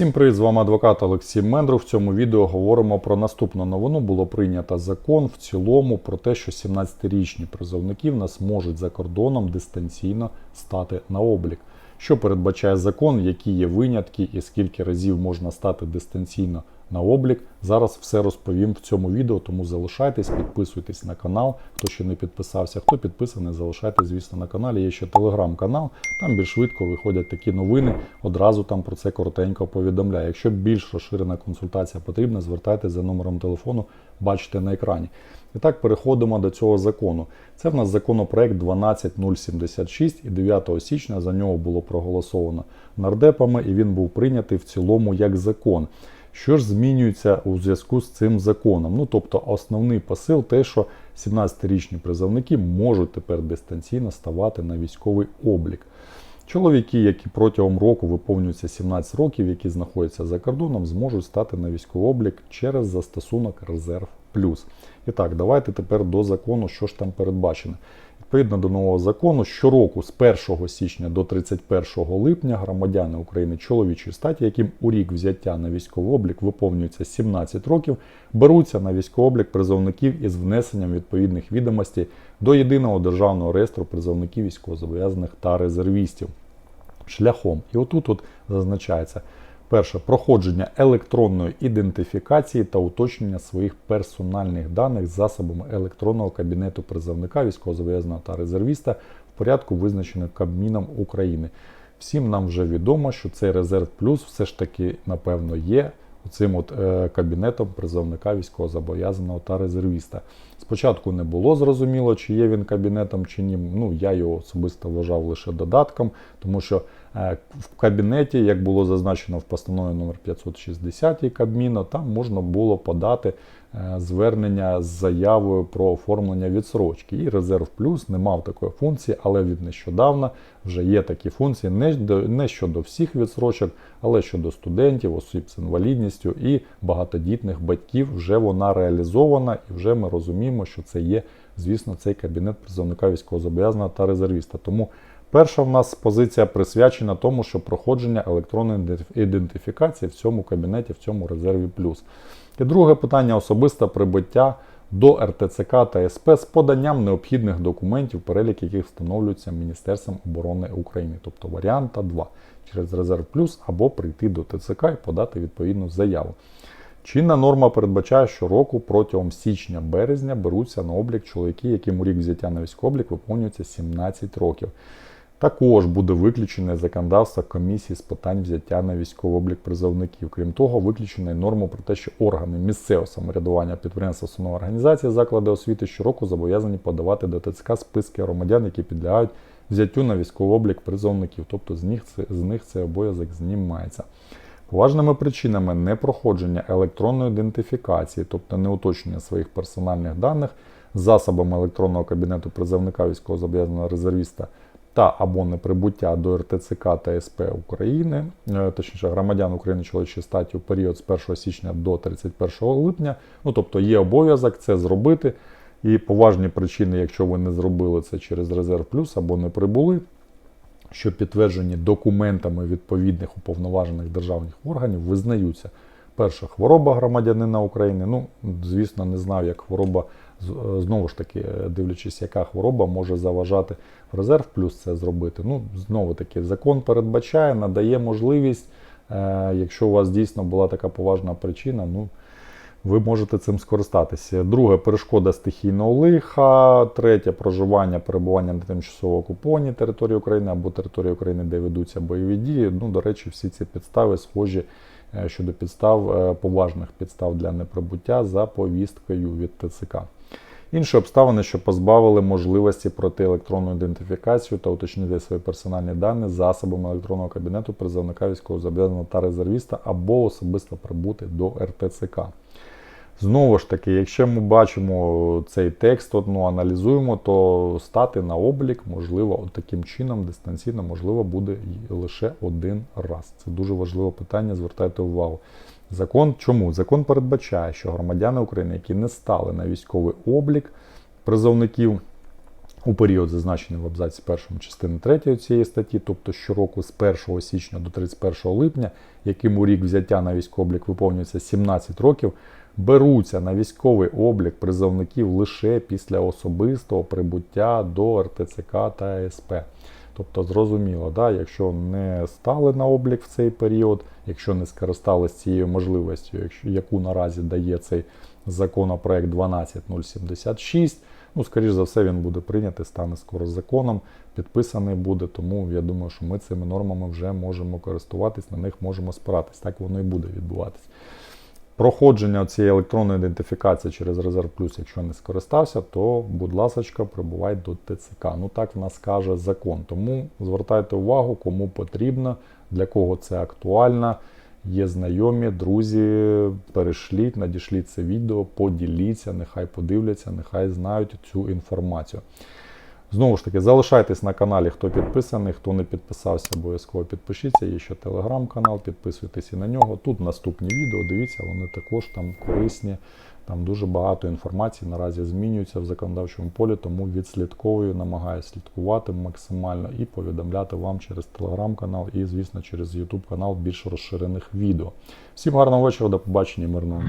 Всім привіт, з вами адвокат Олексій Мендров. В цьому відео говоримо про наступну новину. Було прийнято закон в цілому про те, що 17-річні призовники в нас можуть за кордоном дистанційно стати на облік. Що передбачає закон, які є винятки і скільки разів можна стати дистанційно на облік. Зараз все розповім в цьому відео, тому залишайтесь, підписуйтесь на канал. Хто ще не підписався, хто підписаний, залишайтесь, звісно, на каналі. Є ще телеграм-канал, там більш швидко виходять такі новини. Одразу там про це коротенько повідомляю. Якщо більш розширена консультація потрібна, звертайтеся за номером телефону, бачите на екрані. І так переходимо до цього закону. Це в нас законопроект 12076 і 9 січня за нього було проголосовано нардепами, і він був прийнятий в цілому як закон. Що ж змінюється у зв'язку з цим законом? Ну тобто, основний посил те, що 17-річні призовники можуть тепер дистанційно ставати на військовий облік. Чоловіки, які протягом року виповнюються 17 років, які знаходяться за кордоном, зможуть стати на військовий облік через застосунок Резерв Плюс. І так, давайте тепер до закону, що ж там передбачено. Відповідно до нового закону, щороку з 1 січня до 31 липня громадяни України чоловічої статі, яким у рік взяття на військовий облік виповнюється 17 років, беруться на військовий облік призовників із внесенням відповідних відомостей до єдиного державного реєстру призовників військовозобов'язаних та резервістів шляхом. І отут от зазначається. Перше проходження електронної ідентифікації та уточнення своїх персональних даних засобами електронного кабінету призовника військовозобов'язаного та резервіста в порядку, визначених Кабміном України. Всім нам вже відомо, що цей резерв плюс все ж таки, напевно, є цим от е, кабінетом призовника військовозобов'язаного та резервіста. Спочатку не було зрозуміло, чи є він кабінетом чи ні. Ну я його особисто вважав лише додатком, тому що е, в кабінеті, як було зазначено в постанові номер 560 Кабміну, там можна було подати звернення з заявою про оформлення відсрочки. І резерв плюс не мав такої функції, але від нещодавна вже є такі функції не, до- не щодо всіх відсрочок, але щодо студентів, осіб з інвалідністю і багатодітних батьків. Вже вона реалізована, і вже ми розуміємо, що це є, звісно, цей кабінет призовника військовозобов'язаного та резервіста. Тому перша в нас позиція присвячена тому, що проходження електронної ідентифікації в цьому кабінеті, в цьому резерві плюс. І друге питання особисте прибуття до РТЦК та СП з поданням необхідних документів, перелік яких встановлюється Міністерством оборони України, тобто варіанта 2 через резерв плюс або прийти до ТЦК і подати відповідну заяву. Чинна норма передбачає, що року протягом січня-березня беруться на облік чоловіки, яким у рік взяття на військовий облік виповнюється 17 років. Також буде виключене законодавство комісії з питань взяття на військовий облік призовників. Крім того, виключена норма про те, що органи місцевого самоврядування підприємства установа організації заклади освіти щороку зобов'язані подавати до ТЦК списки громадян, які підлягають взяттю на військовий облік призовників. Тобто з них це, з них цей обов'язок знімається. Поважними причинами непроходження електронної ідентифікації, тобто не уточнення своїх персональних даних засобами електронного кабінету призовника військовозобов'язаного резервіста та або неприбуття до РТЦК та СП України, е, точніше громадян України чоловічої статі у період з 1 січня до 31 липня. Ну тобто є обов'язок це зробити. І поважні причини, якщо ви не зробили це через резерв плюс або не прибули, що підтверджені документами відповідних уповноважених державних органів, визнаються. Перша хвороба громадянина України. Ну, звісно, не знав, як хвороба е, знову ж таки, е, дивлячись, яка хвороба може заважати в резерв плюс це зробити. Ну, знову таки, закон передбачає, надає можливість, е, якщо у вас дійсно була така поважна причина, ну. Ви можете цим скористатися. Друге перешкода стихійного лиха. Третє проживання, перебування на тимчасово окупованій території України або території України, де ведуться бойові дії. Ну, до речі, всі ці підстави схожі щодо підстав, е, поважних підстав для неприбуття за повісткою від ТЦК. Інші обставини, що позбавили можливості пройти електронну ідентифікацію та уточнити свої персональні дані засобами електронного кабінету призовника військовозобов'язаного та резервіста або особисто прибути до РТЦК. Знову ж таки, якщо ми бачимо цей текст, ну, аналізуємо, то стати на облік, можливо, таким чином дистанційно, можливо, буде лише один раз. Це дуже важливе питання, звертайте увагу. Закон чому? Закон передбачає, що громадяни України, які не стали на військовий облік призовників, у період, зазначений в абзаці першому частини 3 цієї статті, тобто щороку з 1 січня до 31 липня, яким у рік взяття на військовий облік виповнюється 17 років, беруться на військовий облік призовників лише після особистого прибуття до РТЦК та СП. Тобто, зрозуміло, да, якщо не стали на облік в цей період, якщо не скористались цією можливістю, яку наразі дає цей законопроект 12076, ну, скоріш за все, він буде прийнятий, стане скоро законом, підписаний буде. Тому я думаю, що ми цими нормами вже можемо користуватись, на них можемо спиратись. Так воно і буде відбуватись. Проходження цієї електронної ідентифікації через Резерв Плюс, якщо не скористався, то, будь ласка, прибувай до ТЦК. Ну так в нас каже закон. Тому звертайте увагу, кому потрібно, для кого це актуально. Є знайомі, друзі, перешліть, надішліть це відео, поділіться, нехай подивляться, нехай знають цю інформацію. Знову ж таки, залишайтесь на каналі, хто підписаний, хто не підписався, обов'язково підпишіться. Є ще телеграм-канал, підписуйтесь і на нього. Тут наступні відео, дивіться, вони також там корисні. Там дуже багато інформації наразі змінюється в законодавчому полі, тому відслідковую, намагаюся слідкувати максимально і повідомляти вам через телеграм-канал і, звісно, через YouTube канал більш розширених відео. Всім гарного вечора, до побачення, мирного.